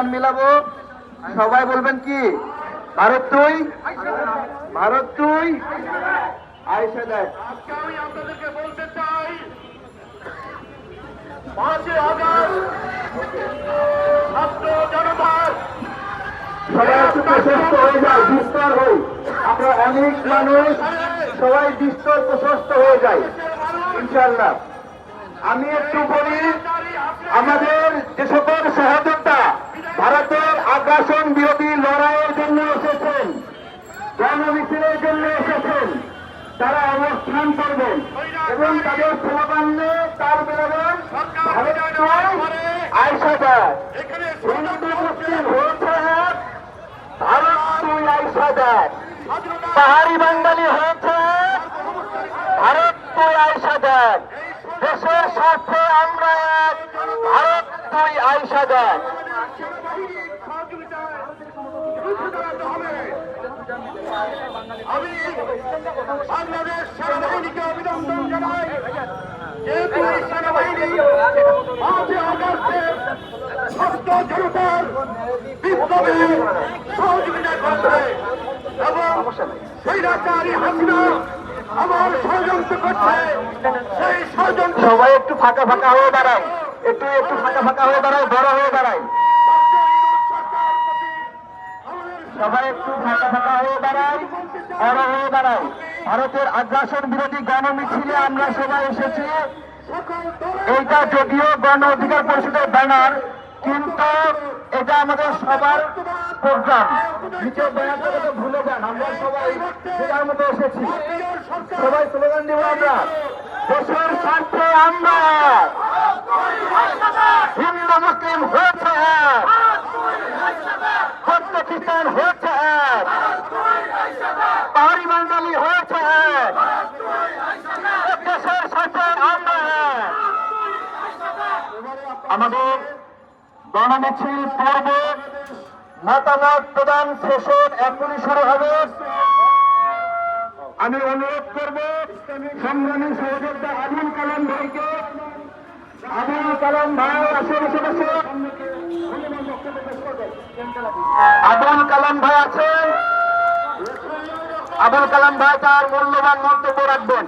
Slogan মিলাবো? সবাই বলবেন কি? ভারত তুই ভারত তুই আয়সা দেখ। আজকে আমি আপনাদেরকে বলতে চাই পাঁচই আগস্ট ছাত্র জনতার সবাই একটু প্রশস্ত হয়ে যায় বিস্তর হই। আমরা অনেক মানুষ সবাই বিস্তর প্রশস্ত হয়ে যায় ইনশাল্লাহ আমি একটু বলি আমাদের যে সকল সহযোদ্ধা ভারতের আগ্রাসন বিরোধী লড়াইয়ের জন্য এসেছেন। জনমিছিলের জন্য এসেছেন। তারা অবস্থান করবেন। এবং তাদের স্লোগানে তার বেরোবেন আয়সা এক, ভারত তুই আইসা দেখ পাহাড়ি বাঙালি হয়েছে সহযোগিতায় হবে আমি বাংলাদেশ সেনাবাহিনীকে অভিনন্দন জানাই যেহেতু এই সেনাবাহিনী পাঁচই আগস্টের ছাত্র জনতার বিপ্লবে সহযোগিতা করছে এবং স্বৈরাচারী হাসিনা আমার ষড়যন্ত্র করছে সেই ষড়যন্ত্র সবাই একটু ফাঁকা ফাঁকা হয়ে দাঁড়ায় একটু একটু ফাঁকা ফাঁকা হয়ে দাঁড়ায় বড় হয়ে দাঁড়ায় সবাই একটু ফাঁকা ফাঁকা হয়ে দাঁড়ায় বড় হয়ে দাঁড়ায় ভারতের আগ্রাসন বিরোধী গণমিছিলে আমরা সবাই এসেছি। এইটা যদিও গণ অধিকার পরিষদের ব্যানার, কিন্তু এটা আমাদের সবার প্রোগ্রাম। নিচে ব্যানারটা ভুলে যান, আমরা সবাই সেটার মধ্যে এসেছি। সবাই স্লোগান দিব আমরা। দেশের স্বার্থে আমরা। হিন্দু, মুসলিম হয়েছে এক। খ্রিস্টান হয়েছে এক। পাহাড়ি বাঙালি হয়েছে এক। দেশের এক। আমাদের গণমিছিল পর্ব মতামত প্রদান সেশন এখনই শুরু হবে আমি অনুরোধ করব, সংগ্রামী সহযোদ্ধা আবুল কালাম ভাইকে, আবুল কালাম ভাই আসেন সদস্য কালাম ভাই আছেন? আবুল কালাম ভাই তার মূল্যবান মন্তব্য রাখবেন।